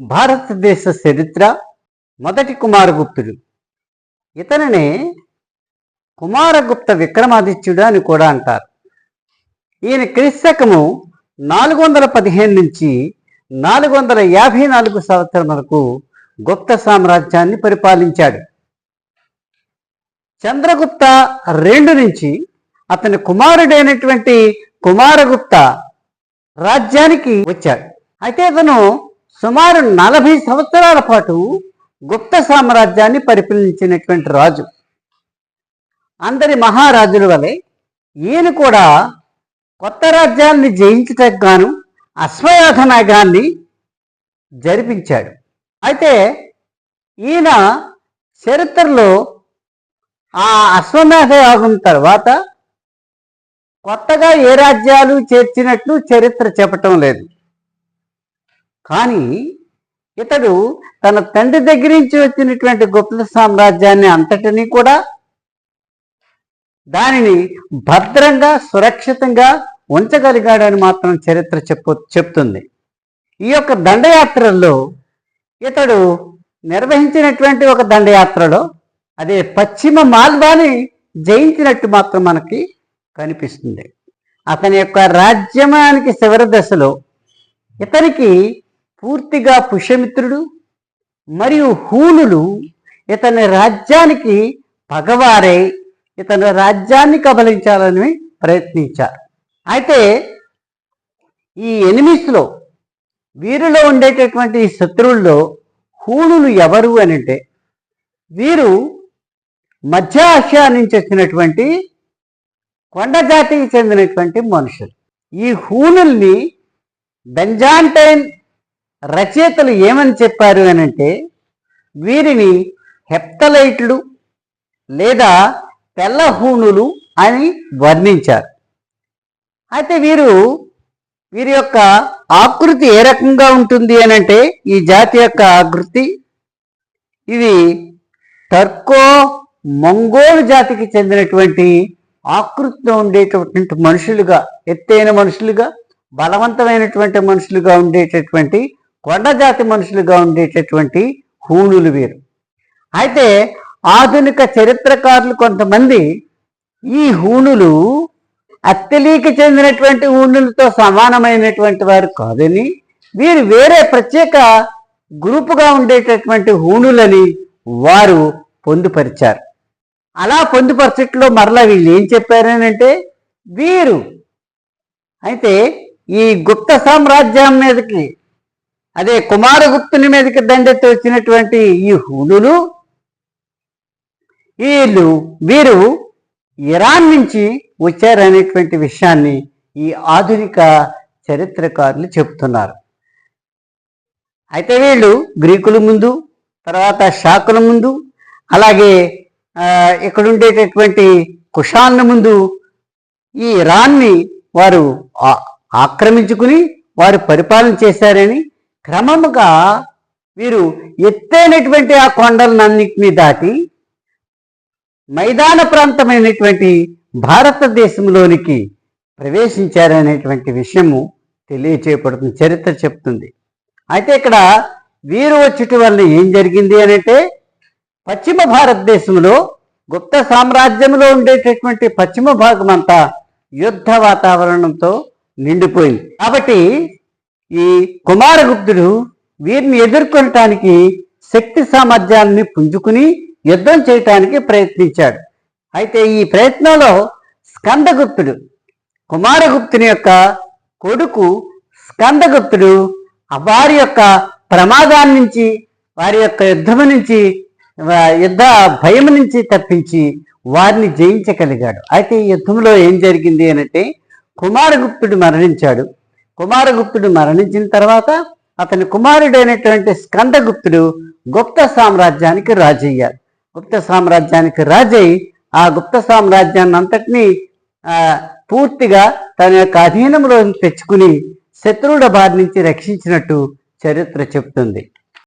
భారతదేశ చరిత్ర మొదటి కుమారగుప్తుడు. ఇతనినే కుమారగుప్త విక్రమాదిత్యుడు అని కూడా అంటారు. ఈయన క్రీస్తకము నాలుగు వందల పదిహేను నుంచి నాలుగు వందల యాభై నాలుగు సంవత్సరం వరకు గుప్త సామ్రాజ్యాన్ని పరిపాలించాడు. చంద్రగుప్త రెండు నుంచి అతని కుమారుడైనటువంటి కుమారగుప్త రాజ్యానికి వచ్చాడు. అయితే అతను సుమారు నలభై సంవత్సరాల పాటు గుప్త సామ్రాజ్యాన్ని పరిపాలించినటువంటి రాజు. అందరి మహారాజుల వలె ఈయన కూడా కొత్త రాజ్యాన్ని జయించటకు గాను అశ్వయాధ నాగాన్ని జరిపించాడు. అయితే ఈయన చరిత్రలో ఆ అశ్వమేధ యాగం తర్వాత కొత్తగా ఏ రాజ్యాలు చేర్చినట్లు చరిత్ర చెప్పటం లేదు. కానీ ఇతడు తన తండ్రి దగ్గర నుంచి వచ్చినటువంటి గుప్త సామ్రాజ్యాన్ని అంతటినీ కూడా దానిని భద్రంగా సురక్షితంగా ఉంచగలిగాడని మాత్రం చరిత్ర చెప్పు చెప్తుంది. ఈ యొక్క దండయాత్రల్లో ఇతడు నిర్వహించినటువంటి ఒక దండయాత్రలో అదే పశ్చిమ మాల్వాని జయించినట్టు మాత్రం మనకి కనిపిస్తుంది. అతని యొక్క రాజ్యమానికి చివరి దశలో ఇతనికి పూర్తిగా పుష్యమిత్రుడు మరియు హూనులు ఇతని రాజ్యానికి పగవారై ఇతని రాజ్యాన్ని కబలించాలని ప్రయత్నించారు. అయితే ఈ ఎనిమిస్లో వీరిలో ఉండేటటువంటి శత్రువుల్లో హూణులు ఎవరు అని అంటే వీరు మధ్య ఆసియా నుంచి వచ్చినటువంటి కొండ జాతికి చెందినటువంటి మనుషులు. ఈ హూనుల్ని బెంజాంటైన్ రచయితలు ఏమని చెప్పారు అని అంటే వీరిని హెప్తలైట్లు లేదా తెల్లహూనులు అని వర్ణించారు. అయితే వీరు వీరి యొక్క ఆకృతి ఏ రకంగా ఉంటుంది అని అంటే ఈ జాతి యొక్క ఆకృతి ఇది టర్కో మంగోలు జాతికి చెందినటువంటి ఆకృతితో ఉండేటటువంటి మనుషులుగా ఎత్తైన మనుషులుగా బలవంతమైనటువంటి మనుషులుగా ఉండేటటువంటి కొండజాతి మనుషులుగా ఉండేటటువంటి హూణులు వీరు. అయితే ఆధునిక చరిత్రకారులు కొంతమంది ఈ హూణులు అత్తలీకి చెందినటువంటి హూణులతో సమానమైనటువంటి వారు కాదని వీరు వేరే ప్రత్యేక గ్రూపుగా ఉండేటటువంటి హూణులని వారు పొందుపరిచారు. అలా పొందుపరచట్లో మరలా వీళ్ళు ఏం చెప్పారనంటే వీరు అయితే ఈ గుప్త సామ్రాజ్యం మీదకి అదే కుమారగుప్తుని మీదకి దండెత్తి వచ్చినటువంటి ఈ హునులు వీళ్ళు వీరు ఇరాన్ నుంచి వచ్చారనేటువంటి విషయాన్ని ఈ ఆధునిక చరిత్రకారులు చెప్తున్నారు అయితే వీళ్ళు గ్రీకుల ముందు తర్వాత షాకుల ముందు అలాగే ఇక్కడ ఉండేటటువంటి కుషాన్ల ముందు ఈ ఇరాన్ని వారు ఆ- ఆక్రమించుకుని వారు పరిపాలన చేశారని క్రమముగా వీరు ఎత్తైనటువంటి ఆ కొండలన్నింటినీ దాటి మైదాన ప్రాంతమైనటువంటి భారతదేశంలోనికి ప్రవేశించారనేటువంటి విషయము తెలియచేయబడుతుంది చరిత్ర చెప్తుంది. అయితే ఇక్కడ వీరు వచ్చేటి వల్ల ఏం జరిగింది అనంటే పశ్చిమ భారతదేశంలో గుప్త సామ్రాజ్యంలో ఉండేటటువంటి పశ్చిమ భాగం అంతా యుద్ధ వాతావరణంతో నిండిపోయింది. కాబట్టి ఈ కుమారగుప్తుడు వీరిని ఎదుర్కొనటానికి శక్తి సామర్థ్యాన్ని పుంజుకుని యుద్ధం చేయటానికి ప్రయత్నించాడు. అయితే ఈ ప్రయత్నంలో స్కందగుప్తుడు కుమారగుప్తుని యొక్క కొడుకు స్కందగుప్తుడు వారి యొక్క ప్రమాదాన్ని నుంచి వారి యొక్క యుద్ధం నుంచి యుద్ధ భయం నుంచి తప్పించి వారిని జయించగలిగాడు. అయితే ఈ యుద్ధంలో ఏం జరిగింది అనంటే కుమారగుప్తుడు మరణించాడు. కుమారగుప్తుడు మరణించిన తర్వాత అతని కుమారుడైనటువంటి స్కందగుప్తుడు గుప్త సామ్రాజ్యానికి రాజయ్యాడు గుప్త సామ్రాజ్యానికి రాజయ్యి ఆ గుప్త సామ్రాజ్యాన్ని అంతటినీ పూర్తిగా తన యొక్క అధీనంలో తెచ్చుకుని శత్రువుల బారి నుంచి రక్షించినట్టు చరిత్ర చెప్తుంది